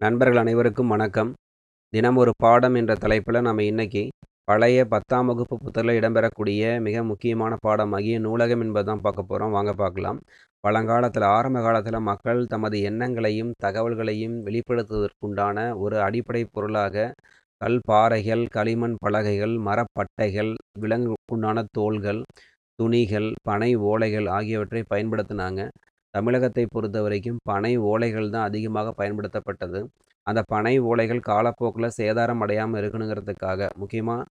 நண்பர்கள் அனைவருக்கும் வணக்கம். தினம் ஒரு பாடம் என்ற தலைப்பில் நம்ம இன்னைக்கு பழைய பத்தாம் வகுப்பு புத்தகத்தில் இடம்பெறக்கூடிய மிக முக்கியமான பாடமாகிய நூலகம் என்பது தான் பார்க்க போகிறோம் வாங்க பார்க்கலாம். பழங்காலத்தில் ஆரம்ப காலத்தில் மக்கள் தமது எண்ணங்களையும் தகவல்களையும் வெளிப்படுத்துவதற்குண்டான ஒரு அடிப்படை பொருளாக கல் பாறைகள் களிமண் பலகைகள் மரப்பட்டைகள் விலங்குக்குண்டான தோள்கள் துணிகள் பனை ஓலைகள் ஆகியவற்றை பயன்படுத்தினாங்க. தமிழகத்தை பொறுத்த வரைக்கும் பனை ஓலைகள் தான் அதிகமாக பயன்படுத்தப்பட்டது. அந்த பனை ஓலைகள் காலப்போக்கில் சேதாரம் அடையாமல் இருக்கணுங்கிறதுக்காக முக்கியமாக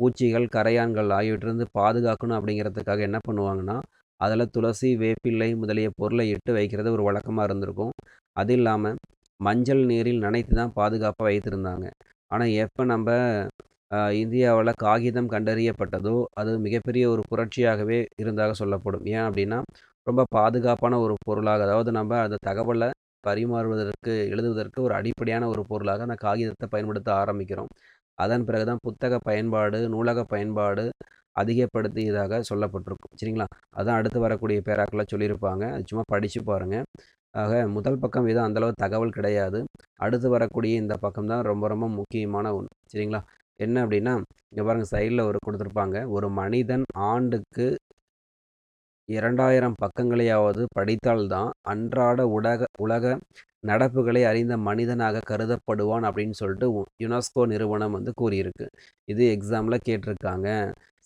பூச்சிகள் கரையான்கள் ஆகியவற்றிலிருந்து பாதுகாக்கணும் அப்படிங்கிறதுக்காக என்ன பண்ணுவாங்கன்னா அதில் துளசி வேப்பிள்ளை முதலிய பொருளை இட்டு வைக்கிறது ஒரு வழக்கமாக இருந்திருக்கும். அது இல்லாமல் மஞ்சள் நீரில் நனைத்து தான் பாதுகாப்பாக வைத்திருந்தாங்க. ஆனால் எப்போ நம்ம இந்தியாவில் காகிதம் கண்டறியப்பட்டதோ அது மிகப்பெரிய ஒரு புரட்சியாகவே இருந்ததாக சொல்லப்படும். ஏன் அப்படின்னா ரொம்ப பாதுகாப்பான ஒரு பொருளாக அதாவது நம்ம அந்த தகவலை பரிமாறுவதற்கு எழுதுவதற்கு ஒரு அடிப்படையான ஒரு பொருளாக அந்த காகிதத்தை பயன்படுத்த ஆரம்பிக்கிறோம். அதன் பிறகு தான் புத்தக பயன்பாடு நூலக பயன்பாடு அதிகப்படுத்தியதாக சொல்லப்பட்டிருக்கும். சரிங்களா? அதான் அடுத்து வரக்கூடிய பேராக்களை சொல்லியிருப்பாங்க. சும்மா படித்து பாருங்கள் ஆக முதல் பக்கம் எதுவும் அந்தளவு தகவல் கிடையாது. அடுத்து வரக்கூடிய இந்த பக்கம் தான் ரொம்ப ரொம்ப முக்கியமான ஒன்று சரிங்களா? என்ன அப்படின்னா இங்கே பாருங்கள் சைடில் ஒரு கொடுத்துருப்பாங்க. ஒரு மனிதன் ஆண்டுக்கு இரண்டாயிரம் பக்கங்களையாவது படித்தால்தான் அன்றாட உலக உலக நடப்புகளை அறிந்த மனிதனாக கருதப்படுவான் அப்படின்னு சொல்லிட்டு யுனெஸ்கோ நிறுவனம் வந்து கூறியிருக்கு. இது எக்ஸாமில் கேட்டிருக்காங்க.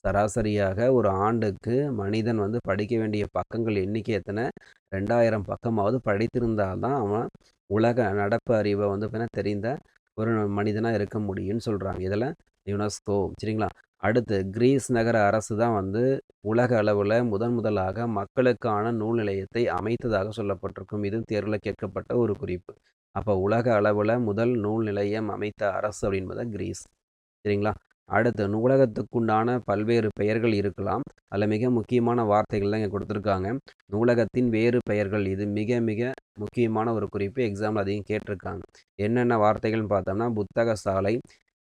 சராசரியாக ஒரு ஆண்டுக்கு மனிதன் வந்து படிக்க வேண்டிய பக்கங்கள் எண்ணிக்கை எத்தனை? ரெண்டாயிரம் பக்கமாவது படித்திருந்தால்தான் அவன் உலக நடப்பு அறிவை வந்து பின்ன தெரிந்த ஒரு மனிதனாக இருக்க முடியும்னு சொல்கிறாங்க இதில் யுனெஸ்கோ சரிங்களா? அடுத்து கிரீஸ் நகர அரசு தான் வந்து உலக அளவில் முதன் முதலாக மக்களுக்கான நூல் நிலையத்தை அமைத்ததாக சொல்லப்பட்டிருக்கும். இது தேர்வில் கேட்கப்பட்ட ஒரு குறிப்பு. அப்போ உலக அளவில் முதல் நூல் நிலையம் அமைத்த அரசு அப்படின்பது கிரீஸ். சரிங்களா? அடுத்து நூலகத்துக்குண்டான பல்வேறு பெயர்கள் இருக்கலாம். அதில் மிக முக்கியமான வார்த்தைகள் தான் இங்கே கொடுத்துருக்காங்க. நூலகத்தின் வேறு பெயர்கள். இது மிக மிக முக்கியமான ஒரு குறிப்பு. எக்ஸாம்பிள் அதையும் கேட்டிருக்காங்க. என்னென்ன வார்த்தைகள்னு பார்த்தோம்னா புத்தக சாலை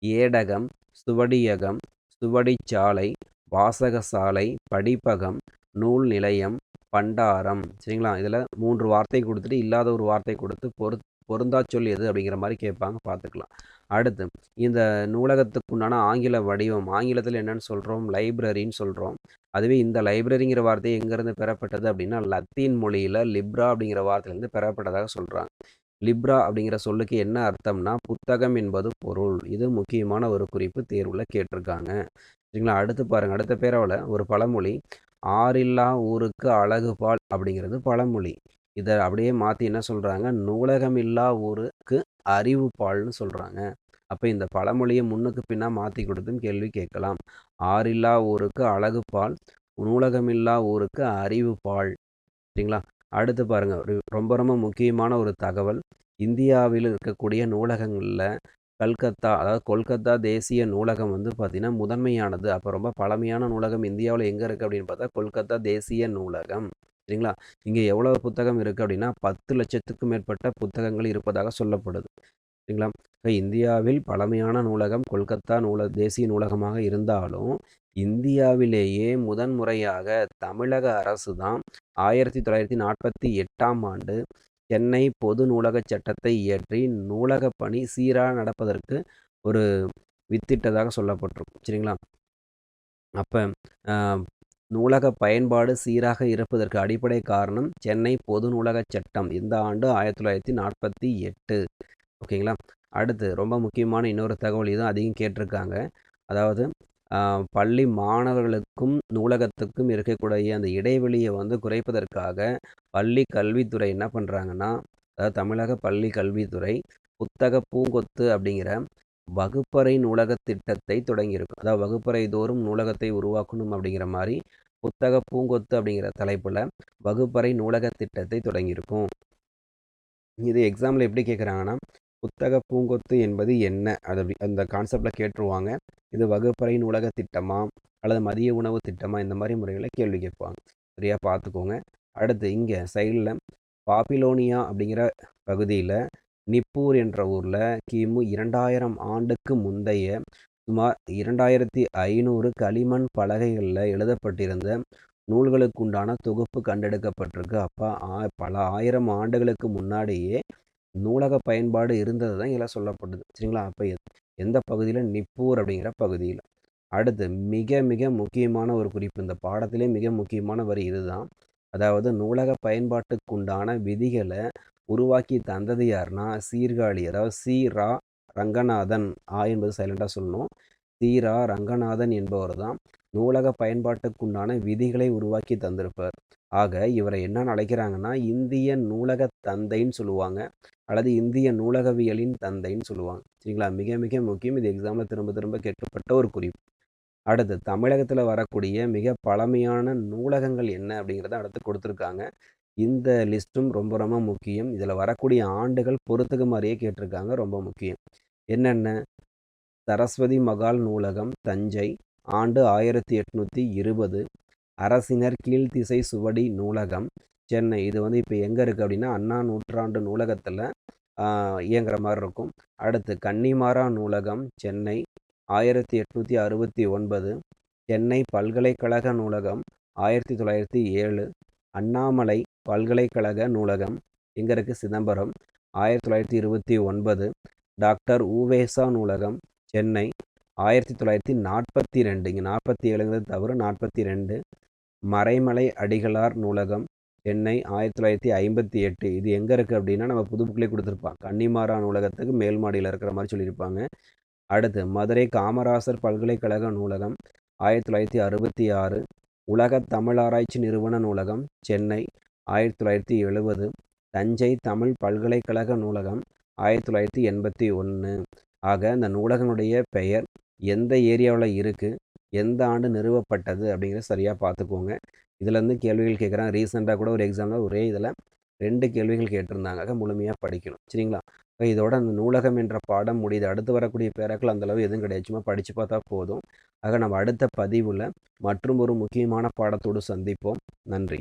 ஏடகம் சுவடியகம் சுவடிச்சாலை வாசகசாலை படிப்பகம் நூல் நிலையம் பண்டாரம். சரிங்களா? இதில் மூன்று வார்த்தை கொடுத்துட்டு இல்லாத ஒரு வார்த்தை கொடுத்து பொரு பொருந்தா சொல் எது அப்படிங்கிற மாதிரி கேட்பாங்க பார்த்துக்கலாம். அடுத்து இந்த நூலகத்துக்குண்டான ஆங்கில வடிவம் ஆங்கிலத்தில் என்னென்னு சொல்கிறோம் லைப்ரரின்னு சொல்கிறோம் அதுவே இந்த லைப்ரரிங்கிற வார்த்தை எங்கேருந்து பெறப்பட்டது அப்படின்னா லத்தீன் மொழியில் லிப்ரா அப்படிங்கிற வார்த்தையிலேருந்து பெறப்பட்டதாக சொல்கிறாங்க லிப்ரா அப்படிங்கிற சொல்லுக்கு என்ன அர்த்தம்னா புத்தகம் என்பது பொருள். இது முக்கியமான ஒரு குறிப்பு தேர்வில் கேட்டிருக்காங்க. சரிங்களா? அடுத்து பாருங்கள் அடுத்த பேரவில் ஒரு பழமொழி ஆறில்லா ஊருக்கு அழகு பால் அப்படிங்கிறது பழமொழி. இதை அப்படியே மாற்றி என்ன சொல்கிறாங்க நூலகம் இல்லா ஊருக்கு அறிவு பால்னு சொல்கிறாங்க அப்போ இந்த பழமொழியை முன்னுக்கு பின்னா மாற்றி கொடுத்தும் கேள்வி கேட்கலாம். ஆறில்லா ஊருக்கு அழகு பால் நூலகமில்லா ஊருக்கு அறிவு பால். சரிங்களா? அடுத்து பாருங்கள் ரொம்ப ரொம்ப முக்கியமான ஒரு தகவல். இந்தியாவில் இருக்கக்கூடிய நூலகங்களில் கல்கத்தா அதாவது கொல்கத்தா தேசிய நூலகம் வந்து பார்த்திங்கன்னா முதன்மையானது. அப்போ ரொம்ப பழமையான நூலகம் இந்தியாவில் எங்கே இருக்குது அப்படின்னு பார்த்தா கொல்கத்தா தேசிய நூலகம். சரிங்களா? இங்கே எவ்வளோ புத்தகம் இருக்குது அப்படின்னா பத்து லட்சத்துக்கும் மேற்பட்ட புத்தகங்கள் இருப்பதாக சொல்லப்படுது. சரிங்களா இப்போ இந்தியாவில் பழமையான நூலகம் கொல்கத்தா நூல தேசிய நூலகமாக இருந்தாலும் இந்தியாவிலேயே முதன்முறையாக தமிழக அரசு தான் ஆயிரத்தி தொள்ளாயிரத்தி நாற்பத்தி எட்டாம் ஆண்டு சென்னை பொது நூலக சட்டத்தை இயற்றி நூலக பணி சீராக நடப்பதற்கு ஒரு வித்திட்டதாக சொல்லப்பட்டிருக்கும். சரிங்களா? அப்போ நூலக பயன்பாடு சீராக இருப்பதற்கு அடிப்படை காரணம் சென்னை பொது நூலக சட்டம். இந்த ஆண்டு ஆயிரத்தி தொள்ளாயிரத்தி நாற்பத்தி எட்டு ஓகேங்களா? அடுத்து ரொம்ப முக்கியமான இன்னொரு தகவல் இதுவும் அதிகம் கேட்டிருக்காங்க. அதாவது பள்ளி மாணவர்களுக்கும் நூலகத்துக்கும் இருக்கக்கூடிய அந்த இடைவெளியை வந்து குறைப்பதற்காக பள்ளி கல்வித்துறை என்ன பண்ணுறாங்கன்னா அதாவது தமிழக பள்ளி கல்வித்துறை புத்தக பூங்கொத்து அப்படிங்கிற வகுப்பறை நூலக திட்டத்தை தொடங்கியிருக்கும் அதாவது வகுப்பறை தோறும் நூலகத்தை உருவாக்கணும் அப்படிங்கிற மாதிரி புத்தக பூங்கொத்து அப்படிங்கிற தலைப்பில் வகுப்பறை நூலக திட்டத்தை தொடங்கியிருக்கும். இது எக்ஸாம்பிள் எப்படி கேட்குறாங்கன்னா புத்தக பூங்கொத்து என்பது என்ன? அது அந்த கான்செப்டில் கேட்டுருவாங்க. இது வகுப்பறை நூலக திட்டமா? அல்லது மதிய உணவு திட்டமா? இந்த மாதிரி முறைகளை கேள்வி கேட்பாங்க. சரியாக பார்த்துக்கோங்க. அடுத்து இங்கே சைடில் பாபிலோனியா அப்படிங்கிற பகுதியில் நிப்பூர் என்ற ஊரில் கிமு இரண்டாயிரம் ஆண்டுக்கு முந்தைய சுமார் இரண்டாயிரத்தி ஐநூறு களிமண் பலகைகளில் எழுதப்பட்டிருந்த நூல்களுக்குண்டான தொகுப்பு கண்டெடுக்கப்பட்டிருக்கு. அப்போ பல ஆயிரம் ஆண்டுகளுக்கு முன்னாடியே நூலக பயன்பாடு இருந்தது தான் இதெல்லாம் சொல்லப்படுது சரிங்களா? அப்போ எந்த பகுதியில் நிப்பூர் அப்படிங்கிற பகுதியில். அடுத்து மிக மிக முக்கியமான ஒரு குறிப்பு. இந்த பாடத்திலே மிக முக்கியமான வரி இதுதான். அதாவது நூலக பயன்பாட்டுக்குண்டான விதிகளை உருவாக்கி தந்தது யாருன்னா சீர்காழி அதாவது சீரா ரங்கநாதன். ஆ என்பது சைலண்டாக சொல்லணும். சீரா ரங்கநாதன் என்பவர் தான் நூலக பயன்பாட்டுக்குண்டான விதிகளை உருவாக்கி தந்திருப்பார். ஆக இவரை என்னன்னு அழைக்கிறாங்கன்னா இந்திய நூலக தந்தைன்னு சொல்லுவாங்க. அல்லது இந்திய நூலகவியலின் தந்தைன்னு சொல்லுவாங்க. சரிங்களா? மிக மிக முக்கியம். இது எக்ஸாமில் திரும்ப திரும்ப கேட்கப்பட்ட ஒரு குறிப்பு. அடுத்து தமிழகத்தில் வரக்கூடிய மிக பழமையான நூலகங்கள் என்ன அப்படிங்கிறத அடுத்து கொடுத்துருக்காங்க. இந்த லிஸ்ட்டும் ரொம்ப ரொம்ப முக்கியம். இதில் வரக்கூடிய ஆண்டுகள் பொறுத்துக்கு மாதிரியே கேட்டிருக்காங்க. ரொம்ப முக்கியம். என்னென்ன? சரஸ்வதி மகால் நூலகம் தஞ்சை. ஆண்டு ஆயிரத்தி எட்நூற்றி இருபது. அரசினர் கீழ்த்திசை சுவடி நூலகம் சென்னை. இது வந்து இப்போ எங்கே இருக்குது அப்படின்னா அண்ணா நூற்றாண்டு நூலகத்தில் இயங்குற மாதிரி இருக்கும். அடுத்து கன்னிமாரா நூலகம் சென்னை. ஆயிரத்தி எட்நூற்றி அறுபத்தி ஒன்பது. சென்னை பல்கலைக்கழக நூலகம் ஆயிரத்தி தொள்ளாயிரத்தி ஏழு. அண்ணாமலை பல்கலைக்கழக நூலகம் எங்கே இருக்குது சிதம்பரம். ஆயிரத்தி தொள்ளாயிரத்தி இருபத்தி ஒன்பது. டாக்டர் ஊவேசா நூலகம் சென்னை. ஆயிரத்தி தொள்ளாயிரத்தி நாற்பத்தி ரெண்டு இங்கே நாற்பத்தி ஏழுங்கிறது தவிர நாற்பத்தி ரெண்டு மறைமலை அடிகளார் நூலகம் சென்னை ஆயிரத்தி தொள்ளாயிரத்தி ஐம்பத்தி எட்டு இது எங்கே இருக்குது அப்படின்னா நம்ம புதுப்புக்களே கொடுத்துருப்பாங்க. கன்னிமாரா நூலகத்துக்கு மேல் மாடியில் இருக்கிற மாதிரி சொல்லியிருப்பாங்க. அடுத்து மதுரை காமராசர் பல்கலைக்கழக நூலகம் ஆயிரத்தி தொள்ளாயிரத்தி அறுபத்தி ஆறு உலக தமிழாராய்ச்சி நிறுவன நூலகம் சென்னை ஆயிரத்தி தொள்ளாயிரத்தி எழுபது தஞ்சை தமிழ் பல்கலைக்கழக நூலகம் ஆயிரத்தி தொள்ளாயிரத்தி எண்பத்தி ஒன்று. ஆக இந்த நூலகனுடைய பெயர் எந்த ஏரியாவில் இருக்குது எந்த ஆண்டு நிறுவப்பட்டது? அப்படிங்கிறத சரியாக பார்த்துக்கோங்க. இதுலேருந்து கேள்விகள் கேட்குறாங்க ரீசெண்டாக கூட ஒரு எக்ஸாமில் ஒரே இதில் ரெண்டு கேள்விகள் கேட்டிருந்தாங்க. முழுமையாக படிக்கணும். சரிங்களா? இப்போ இதோட அந்த நூலகம் என்ற பாடம் முடியுது. அடுத்து வரக்கூடிய பேராக்கள் அந்தளவு எதுவும் கிடையாது. சும்மா படித்து பார்த்தா போதும். ஆக நம்ம அடுத்த பதிவில் மற்றும் ஒரு முக்கியமான பாடத்தோடு சந்திப்போம். நன்றி.